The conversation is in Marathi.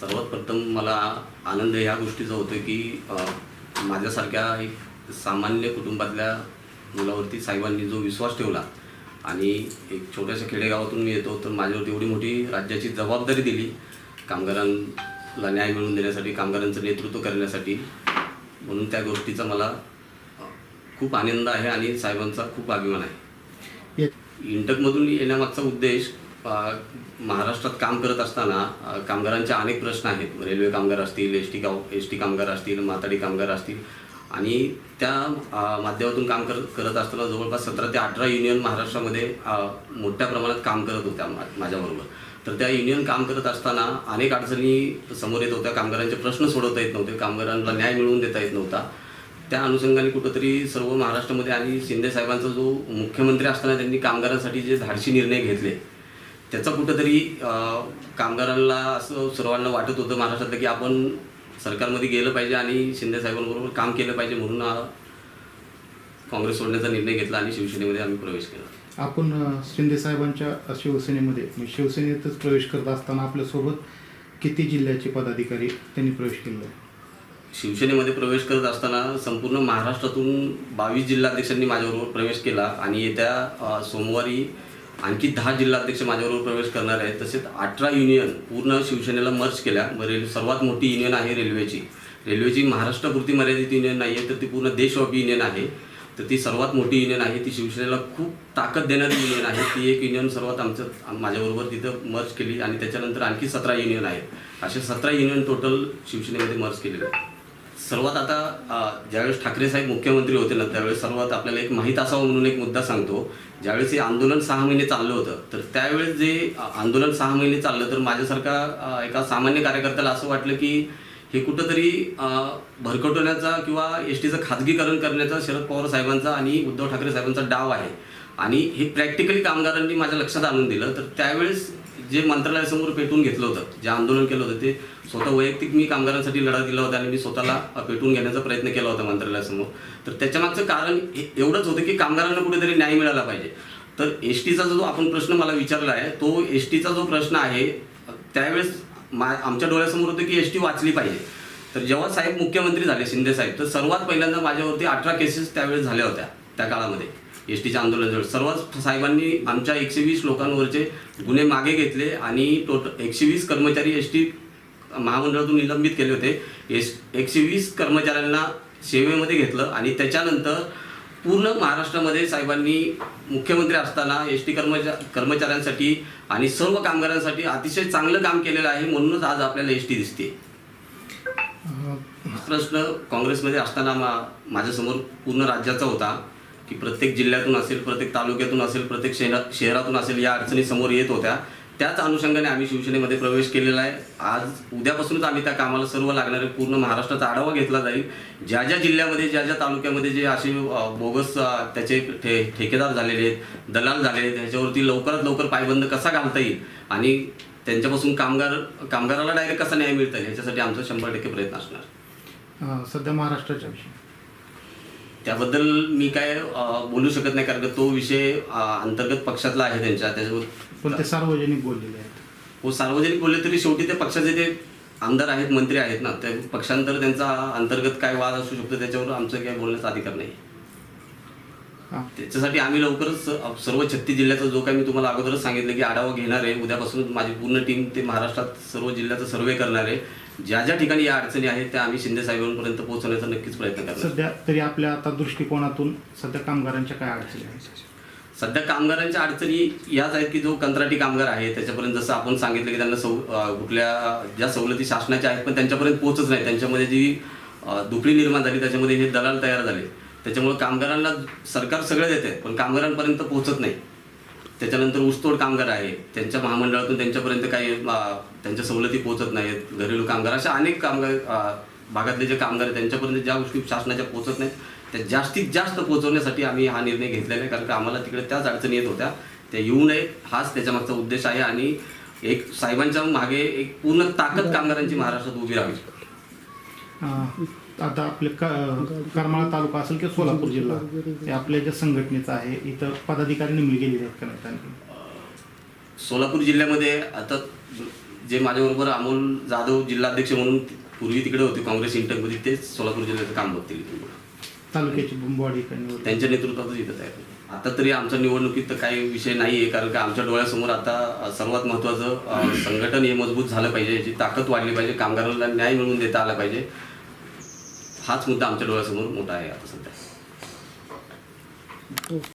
सर्वात प्रथम मला आनंद ह्या गोष्टीचा होतो की माझ्यासारख्या एक सामान्य कुटुंबातल्या मुलावरती साहेबांनी जो विश्वास ठेवला आणि एक छोट्याशा खेडेगावातून मी येतो तर माझ्यावरती एवढी मोठी राज्याची जबाबदारी दिली कामगारांना न्याय मिळवून देण्यासाठी कामगारांचं नेतृत्व करण्यासाठी. म्हणून त्या गोष्टीचा मला खूप आनंद आहे आणि साहेबांचा खूप अभिमान आहे. इंटकमधून येण्यामागचा उद्देश महाराष्ट्रात काम करत असताना कामगारांचे अनेक प्रश्न आहेत. रेल्वे कामगार असतील एस टी काव एस टी कामगार असतील माताडी कामगार असतील. आणि त्या माध्यमातून काम करत करत असताना जवळपास सतरा ते अठरा युनियन महाराष्ट्रामध्ये मोठ्या प्रमाणात काम करत होत्या मा- माझ्याबरोबर. तर त्या युनियन काम करत असताना अनेक अडचणी समोर येत होत्या. कामगारांचे प्रश्न सोडवता येत नव्हते. कामगारांना न्याय मिळवून देता येत नव्हता. त्या अनुषंगाने कुठंतरी सर्व महाराष्ट्रामध्ये आणि शिंदे साहेबांचा जो मुख्यमंत्री असताना त्यांनी कामगारांसाठी जे धाडशी निर्णय घेतले त्याचा कुठंतरी कामगारांना असं सर्वांना वाटत होतं महाराष्ट्रातलं की आपण सरकारमध्ये गेलं पाहिजे आणि शिंदे साहेबांबरोबर काम केलं पाहिजे म्हणून अं, काँग्रेस सोडण्याचा निर्णय घेतला आणि शिवसेनेमध्ये आम्ही प्रवेश केला. आपण शिंदे साहेबांच्या शिवसेनेमध्ये म्हणजे शिवसेनेतच प्रवेश करत असताना आपल्यासोबत किती जिल्ह्याचे पदाधिकारी त्यांनी प्रवेश आहे शिवसेनेमध्ये प्रवेश करत असताना संपूर्ण महाराष्ट्रातून बावीस जिल्हाध्यक्षांनी माझ्याबरोबर प्रवेश केला आणि येत्या सोमवारी आणखी दहा जिल्हाध्यक्ष माझ्याबरोबर प्रवेश करणार आहेत. तसेच अठरा युनियन पूर्ण शिवसेनेला मर्ज केल्या. मग रेल्वे सर्वात मोठी युनियन आहे रेल्वेची. रेल्वेची महाराष्ट्रापुरती मर्यादित युनियन नाही आहे तर ती पूर्ण देशव्यापी युनियन आहे. तर ती सर्वात मोठी युनियन आहे. ती शिवसेनेला खूप ताकद देणारी युनियन आहे. ती एक युनियन सर्वात आमचं माझ्याबरोबर तिथं मर्ज केली आणि त्याच्यानंतर आणखी सतरा युनियन आहेत. असे सतरा युनियन टोटल शिवसेनेमध्ये मर्ज केलेले आहेत. सर्वात आता ज्यावेळेस ठाकरे साहेब मुख्यमंत्री होते ना त्यावेळेस सर्वात आपल्याला एक माहीत असावं म्हणून एक मुद्दा सांगतो. ज्यावेळेस हे आंदोलन सहा महिने चाललं होतं तर त्यावेळेस जे आंदोलन सहा महिने चाललं तर माझ्यासारखा एका सामान्य कार्यकर्त्याला असं वाटलं की हे कुठंतरी भरकटवण्याचा किंवा एस टीचं खाजगीकरण करण्याचा शरद पवार साहेबांचा आणि उद्धव ठाकरे साहेबांचा डाव आहे. आणि हे प्रॅक्टिकली कामगारांनी माझ्या लक्षात आणून दिलं तर त्यावेळेस जे मंत्रालयासमोर पेटून घेतलं होतं जे आंदोलन केलं होतं ते स्वतः वैयक्तिक मी कामगारांसाठी लढा दिला होता आणि मी स्वतःला पेटून घेण्याचा प्रयत्न केला होता मंत्रालयासमोर. तर त्याच्यामागचं कारण एवढंच होतं की कामगारांना कुठेतरी न्याय मिळाला पाहिजे. तर एस टीचा जो आपण प्रश्न मला विचारला आहे तो एस टीचा जो प्रश्न आहे त्यावेळेस मा आमच्या डोळ्यासमोर होतं की एस टी वाचली पाहिजे. तर जेव्हा साहेब मुख्यमंत्री झाले शिंदे साहेब तर सर्वात पहिल्यांदा माझ्यावरती अठरा केसेस त्यावेळेस झाल्या होत्या त्या काळामध्ये. एस टीच्या आंदोलनाजवळ सर्वात साहेबांनी आमच्या एकशे वीस लोकांवरचे गुन्हे मागे घेतले आणि टोटल एकशे वीस कर्मचारी एस टी महामंडळातून निलंबित केले होते. एस एकशे वीस कर्मचाऱ्यांना सेवेमध्ये घेतलं आणि त्याच्यानंतर पूर्ण महाराष्ट्रामध्ये साहेबांनी मुख्यमंत्री असताना एस टी कर्मचा कर्मचाऱ्यांसाठी आणि सर्व कामगारांसाठी अतिशय चांगलं काम केलेलं आहे म्हणूनच आज आपल्याला एस टी दिसते प्रश्न काँग्रेसमध्ये असताना मा माझ्यासमोर पूर्ण राज्याचा होता. की प्रत्येक जिल्ह्यातून असेल प्रत्येक तालुक्यातून असेल प्रत्येक शहरा शहरातून असेल या अडचणी समोर येत होत्या. त्याच अनुषंगाने आम्ही शिवसेनेमध्ये प्रवेश केलेला आहे. आज उद्यापासूनच आम्ही त्या कामाला सर्व लागणारे पूर्ण महाराष्ट्राचा आढावा घेतला जाईल. ज्या ज्या जिल्ह्यामध्ये ज्या ज्या तालुक्यामध्ये जे असे बोगस त्याचे ठे ठेकेदार झालेले आहेत दलाल झालेले आहेत ह्याच्यावरती लवकरात लवकर पायबंद कसा घालता येईल? आणि त्यांच्यापासून कामगार कामगाराला डायरेक्ट कसा न्याय मिळता येईल? ह्याच्यासाठी आमचा शंभर टक्के प्रयत्न असणार. सध्या महाराष्ट्राच्या विषयी. त्याबद्दल मी काय बोलू शकत नाही कारण तो विषय अंतर्गत पक्षातला आहे त्यांच्या. त्याच्यावर ते सार्वजनिक बोललेले आहेत. हो सार्वजनिक बोलले तरी शेवटी ते पक्षाचे ते आमदार आहेत मंत्री आहेत ना त्या पक्षांतर त्यांचा अंतर्गत काय वाद असू शकतो त्याच्यावर आमचं काही बोलण्याचा अधिकार नाही. त्याच्यासाठी आम्ही लवकरच सर्व छत्तीस जिल्ह्याचा जो काही मी तुम्हाला अगोदरच सांगितलं की आढावा घेणार आहे. उद्यापासून माझी पूर्ण टीम ते महाराष्ट्रात सर्व जिल्ह्याचा सर्वे करणार आहे. ज्या ज्या ठिकाणी या अडचणी आहेत त्या आम्ही शिंदे साहेबांपर्यंत पोहोचवण्याचा नक्कीच प्रयत्न करणार. सध्या तरी आपल्या आता दृष्टिकोनातून सध्या कामगारांच्या काय अडचणी आहेत? सध्या कामगारांच्या अडचणी याच आहेत की जो कंत्राटी कामगार आहे त्याच्यापर्यंत जसं आपण सांगितलं की त्यांना सौ कुठल्या ज्या सवलती शासनाच्या आहेत पण त्यांच्यापर्यंत पोहोचत नाही. त्यांच्यामध्ये जी दुखडी निर्माण झाली त्याच्यामध्ये हे दलाल तयार झाले. त्याच्यामुळे कामगारांना सरकार सगळं देते पण कामगारांपर्यंत पोहोचत नाही. त्याच्यानंतर ऊसतोड कामगार आहे. त्यांच्या महामंडळातून त्यांच्यापर्यंत काही त्यांच्या सवलती पोहोचत नाहीत. घरेलू कामगार अशा अनेक कामगार भागातले जे कामगार आहेत त्यांच्यापर्यंत ज्या गोष्टी शासनाच्या पोहोचत नाहीत त्या जास्तीत जास्त पोहोचवण्यासाठी आम्ही हा निर्णय घेतलेला आहे. कारण का आम्हाला तिकडे त्याच अडचणी येत होत्या. त्या येऊ नये हाच त्याच्यामागचा उद्देश आहे आणि एक साहेबांच्या मागे एक पूर्ण ताकद कामगारांची महाराष्ट्रात उभी राहावी. आता आपले क करमाळा तालुका असेल किंवा सोलापूर जिल्हा हे आपल्या ज्या संघटनेचं आहे इथं पदाधिकारी नेमले गेलेले आहेत का नाहीत आणखी? सोलापूर जिल्ह्यामध्ये आता जे माझ्याबरोबर अमोल जाधव जिल्हाध्यक्ष म्हणून पूर्वी तिकडे होते काँग्रेस इंटकमध्ये तेच सोलापूर जिल्ह्याचं काम बघतील. तालुक्याची बॉडी त्यांच्या नेतृत्वातच इथं आहे आता तरी आमच्या निवडणुकीत तर काही विषय नाही आहे कारण का आमच्या डोळ्यासमोर आता सर्वात महत्त्वाचं अ, संघटन हे मजबूत झालं पाहिजे याची ताकद वाढली पाहिजे कामगारांना न्याय मिळवून देता आला पाहिजे. हाच मुद्दा आमच्या डोळ्यासमोर मोठा आहे आता सध्या